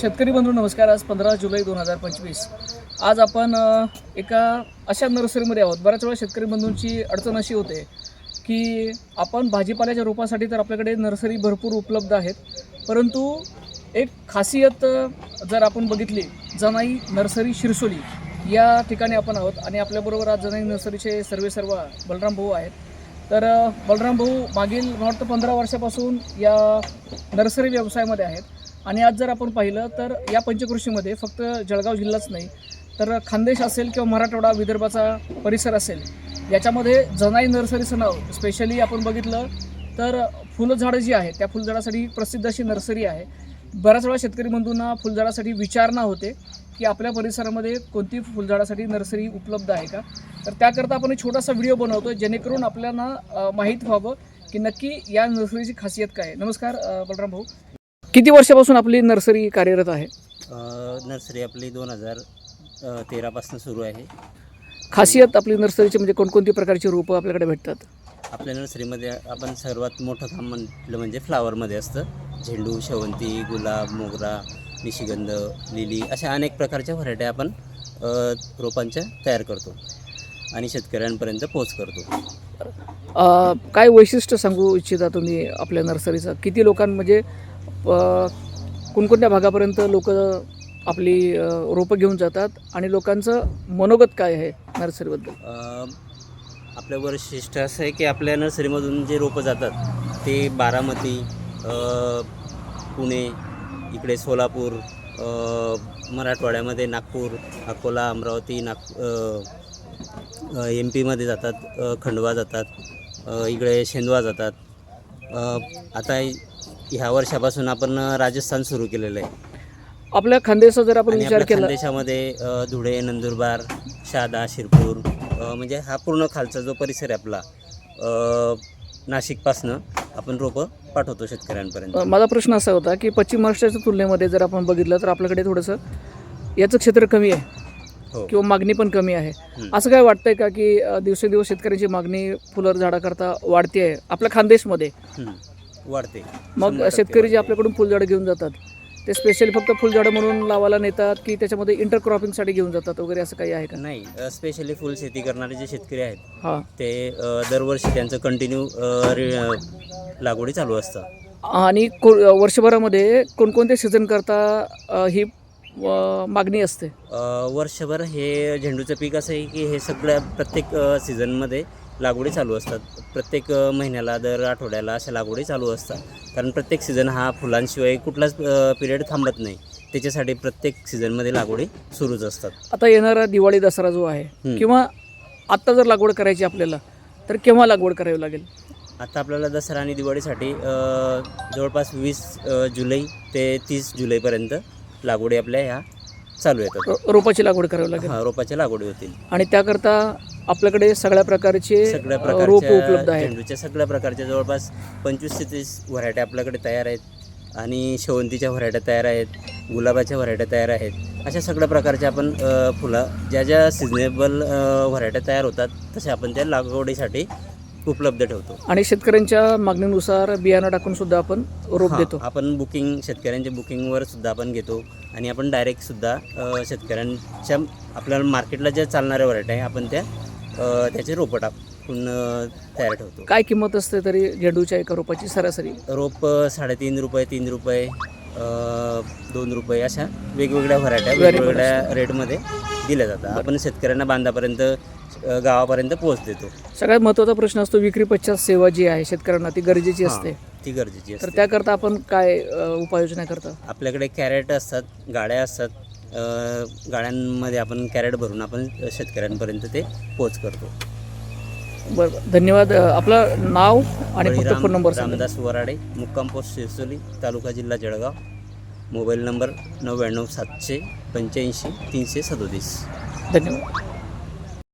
शेतकरी बंधू नमस्कार. आज पंधरा जुलै दोन हजार पंचवीस. आज आपण एका अशा नर्सरीमध्ये आहोत. बऱ्याच वेळा शेतकरी बंधूंची अडचण अशी होते की आपण भाजीपाल्याच्या रोपासाठी तर आपल्याकडे नर्सरी भरपूर उपलब्ध आहेत. परंतु एक खासियत जर आपण बघितली जनाई नर्सरी शिरसोली या ठिकाणी आपण आहोत आणि आपल्याबरोबर आज जनाई नर्सरीचे सर्वे सर्व बलराम भाऊ आहेत. तर बलराम भाऊ मागील मला वाटतं पंधरा वर्षापासून या नर्सरी व्यवसायामध्ये आहेत. आणि आज जर आपण पाहिलं तर या पंचकृषीमध्ये फक्त जळगाव जिल्हाच नाही तर खानदेश असेल किंवा मराठवाडा विदर्भाचा परिसर असेल याच्यामध्ये जनाई नर्सरीचं नाव स्पेशली आपण बघितलं तर फुलझाडं जी आहे त्या फुलझाडासाठी प्रसिद्ध अशी नर्सरी आहे. बऱ्याच वेळा शेतकरी बंधूंना फुलझाडासाठी विचारणा होते की आपल्या परिसरामध्ये कोणती फुलझाडासाठी नर्सरी उपलब्ध आहे का? तर त्याकरता आपण एक छोटासा व्हिडिओ बनवतो जेणेकरून आपल्याला माहीत व्हावं की नक्की या नर्सरीची खासियत काय आहे. नमस्कार बलराम भाऊ. किती वर्षापासून आपली नर्सरी कार्यरत आहे? नर्सरी आपली दोन हजार तेरापासून सुरू आहे. खासियत आपली नर्सरीची म्हणजे कोणकोणती प्रकारची रोपं आपल्याकडे भेटतात? आपल्या नर्सरीमध्ये आपण सर्वात मोठं काम म्हटलं म्हणजे फ्लावरमध्ये असतं. झेंडू शेवंती गुलाब मोगरा निशिगंध लिली अशा अनेक प्रकारच्या व्हरायटी आपण रोपांच्या तयार करतो आणि शेतकऱ्यांपर्यंत पोच करतो. काय वैशिष्ट्य सांगू इच्छिता तुम्ही आपल्या नर्सरीचं? किती लोकां अ, कोणकोणत्या भागापर्यंत लोक आपली रोपं घेऊन जातात आणि लोकांचं मनोगत काय आहे नर्सरीबद्दल? अ, आपलं वैशिष्ट्य असं आहे की आपल्या नर्सरीमधून जे रोपं जातात ते बारामती पुणे इकडे सोलापूर मराठवाड्यामध्ये नागपूर अकोला अमरावती नाग एम पीमध्ये जातात खंडवा जातात इकडे शेंदवा जातात. आता ह्या वर्षापासून आपण राजस्थान सुरू केलेलं आहे. आपल्या खानदेशचा जर आपण आणि विचार आपल्या केला खानदेशामध्ये अ, धुळे नंदुरबार शहादा शिरपूर अ, म्हणजे हा पूर्ण खालचा जो परिसर आहे आपला अ, नाशिकपासनं आपण रोपं पाठवतो शेतकऱ्यांपर्यंत. अ, माझा प्रश्न असा होता की पश्चिम महाराष्ट्राच्या तुलनेमध्ये जर आपण बघितलं तर आपल्याकडे थोडंसं याचं क्षेत्र कमी आहे. हो. किंवा मागणी पण कमी आहे. असं काय वाटतंय का की अ, दिवसेंदिवस शेतकऱ्यांची मागणी फुलं झाडाकरता वाढते आहे आपल्या खानदेशमध्ये. वाढते. मग शेतकरी जे. आपल्याकडून फुलझाडं घेऊन जातात ते स्पेशली फक्त फुलझाडं म्हणून लावायला नेतात की त्याच्यामध्ये इंटरक्रॉपिंगसाठी घेऊन जातात वगैरे असं काही आहे का? नाही स्पेशली फुल शेती करणारे जे शेतकरी आहेत हां. ते अ, दरवर्षी त्यांचं कंटिन्यू लागवडी चालू असतं. आणि को वर्षभरामध्ये कोणकोणते सीझन करता अ, ही अ, मागणी असते? अ, वर्षभर हे झेंडूचं पीक असं आहे की हे सगळ्या प्रत्येक सीझनमध्ये लागवडी चालू असतात. प्रत्येक महिन्याला दर आठवड्याला अशा लागवडी चालू असतात. कारण प्रत्येक सीझन हा फुलांशिवाय कुठलाच पिरियड थांबत नाही. त्याच्यासाठी प्रत्येक सीझनमध्ये लागवडी सुरूच असतात. आता येणारा दिवाळी दसरा जो आहे. किंवा आत्ता जर लागवड करायची आपल्याला तर केव्हा लागवड करावी लागेल? आता आपल्याला दसरा आणि दिवाळीसाठी जवळपास वीस जुलै ते तीस जुलैपर्यंत लागवडी आपल्या ह्या चालू येतात. रोपाची लागवड करावी लागेल? हा रोपाच्या लागवडी होतील. आणि त्याकरता आपल्याकडे सगळ्या प्रकारचे सगळ्या रोप उपलब्ध प्रकारच्या आहेत. झेंडूच्या सगळ्या प्रकारच्या जवळपास पंचवीस ते तीस व्हरायट्या आपल्याकडे तयार आहेत. आणि शेवंतीच्या व्हरायट्या तयार आहेत गुलाबाच्या व्हरायट्या तयार आहेत. अशा सगळ्या प्रकारच्या आपण अ, फुलं ज्या ज्या सिजनेबल व्हरायट्या तयार होतात तशा आपण त्या लागवडीसाठी उपलब्ध ठेवतो. आणि शेतकऱ्यांच्या मागणीनुसार बियाणं टाकून सुद्धा आपण रोप हा, देतो. आपण बुकिंग शेतकऱ्यांच्या बुकिंगवर सुद्धा आपण घेतो. आणि आपण डायरेक्ट सुद्धा अ, शेतकऱ्यांच्या आपल्याला मार्केटला ज्या चालणाऱ्या व्हरायट्या आहे आपण त्या त्याचे रोपं टाकून तयार ठेवतो. काय किंमत असते तरी झेंडूच्या एका रोपाची सरासरी? रोप साडेतीन रुपये तीन रुपये दोन रुपये अशा वेगवेगळ्या व्हरायट्या वेगवेगळ्या रेटमध्ये दिल्या जातात. आपण शेतकऱ्यांना बांधापर्यंत गावापर्यंत पोहोच देतो सगळ्यात महत्त्वाचा प्रश्न असतो विक्री पश्चात सेवा जी आहे शेतकऱ्यांना ती गरजेची असते. ती गरजेची तर असते. त्याकरता आपण काय उपाययोजना करता? आपल्याकडे कॅरेट असतात गाड्या असतात गाड्यांमध्ये आपण कॅरेट भरून आपण शेतकऱ्यांपर्यंत ते पोच करतो. बरं बरं धन्यवाद आपलं नाव आणि फक्त फोन नंबर रामदास वराडे मुक्काम पोस्ट शिरसोली तालुका जिल्हा जळगाव. मोबाईल नंबर नव्याण्णव सातशे पंच्याऐंशी तीनशे सदोतीस. धन्यवाद.